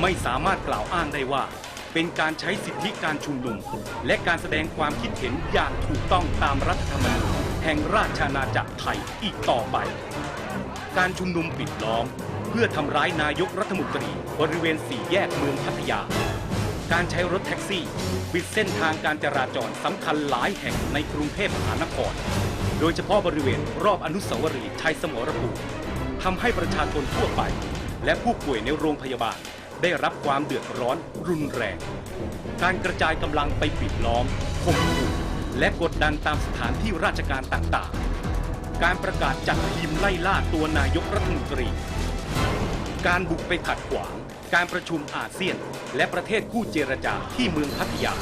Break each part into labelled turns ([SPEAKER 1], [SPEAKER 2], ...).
[SPEAKER 1] ไม่สามารถกล่าวอ้างได้ว่า เป็นการใช้สิทธิการชุมนุม และการแสดงความคิดเห็นอย่างถูกต้องตามรัฐธรรมนูญแห่งราชอาณาจักรไทยอีกต่อไป การชุมนุมปิดล้อม เพื่อทำร้ายนายกรัฐมนตรีบริเวณสี่แยกเมืองพัทยา การใช้รถแท็กซี่ปิดเส้นทางการจราจรสำคัญหลายแห่งในกรุงเทพมหานคร โดยเฉพาะบริเวณรอบอนุสาวรีย์ชัยสมรภูมิทำให้ประชาชนทั่วไป และผู้ป่วยในโรงพยาบาล ได้รับความเดือดร้อนรุนแรง การกระจายกำลังไปปิดล้อมข่มขู่และกดดันตามสถานที่ราชการต่างๆ การประกาศจัดทีมไล่ล่าตัวนายกรัฐมนตรี การบุกไปขัดขวาง การประชุมอาเซียน และประเทศคู่เจรจาที่เมืองพัทยา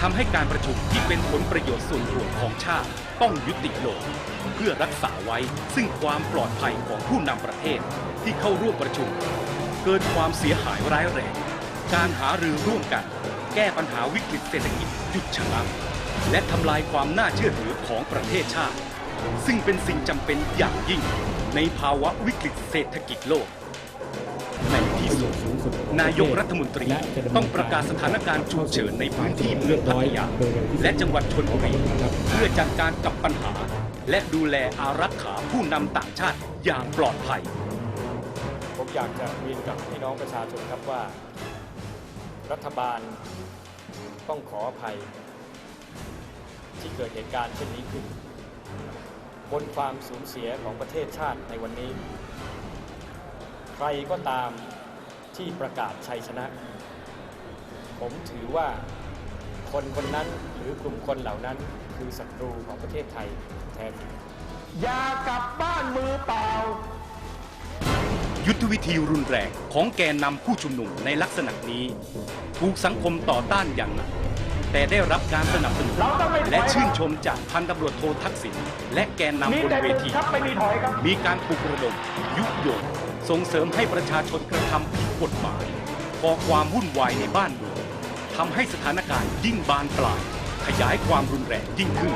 [SPEAKER 1] ทำให้การประชุมที่เป็นผลประโยชน์ส่วนรวมของชาติต้องยุติลงเพื่อรักษาไว้ซึ่งความปลอดภัยของผู้นำประเทศที่เข้าร่วมประชุม เกิดความเสียหายร้ายแรง การหารือร่วมกัน แก้ปัญหาวิกฤตเศรษฐกิจหยุดชะงักและทำลายความน่าเชื่อถือของประเทศชาติ ซึ่งเป็นสิ่งจำเป็นอย่างยิ่ง ในภาวะวิกฤตเศรษฐกิจโลกในที่สุดนายกรัฐมนตรีต้องประกาศสถานการณ์ฉุกเฉินในพื้นที่เมืองพัทยาและจังหวัดชนบุรีเพื่อจัดการกับปัญหา และดูแลอารักขาผู้นำต่างชาติอย่างปลอดภัย
[SPEAKER 2] อยากจะเรียนกับพี่น้องประชาชนครับว่า รัฐบาลต้องขออภัย ที่เกิดเหตุการณ์เช่นนี้ขึ้น บนความสูญเสียของประเทศชาติในวันนี้ ใครก็ตามที่ประกาศชัยชนะ ผมถือว่าคนคนนั้นหรือกลุ่มคนเหล่านั้นคือศัตรูของประเทศไทยแท้จริง
[SPEAKER 3] อย่ากลับบ้านมือเปล่า
[SPEAKER 1] ยุทธวิธีรุนแรงของแกนนำผู้ชุมนุมในลักษณะนี้ ถูกสังคมต่อต้านอย่างหนักแต่ได้รับการสนับสนุนและชื่นชมจากพันตำรวจโททักษิณและแกนนำบนเวที
[SPEAKER 3] ครับไม่มีถอยครับ
[SPEAKER 1] มีการปลุกระดม ยุยงส่งเสริมให้ประชาชนกระทำผิดกฎหมายก่อความวุ่นวายในบ้านเมืองทำให้สถานการณ์ยิ่งบานปลาย ขยายความรุนแรงยิ่งขึ้น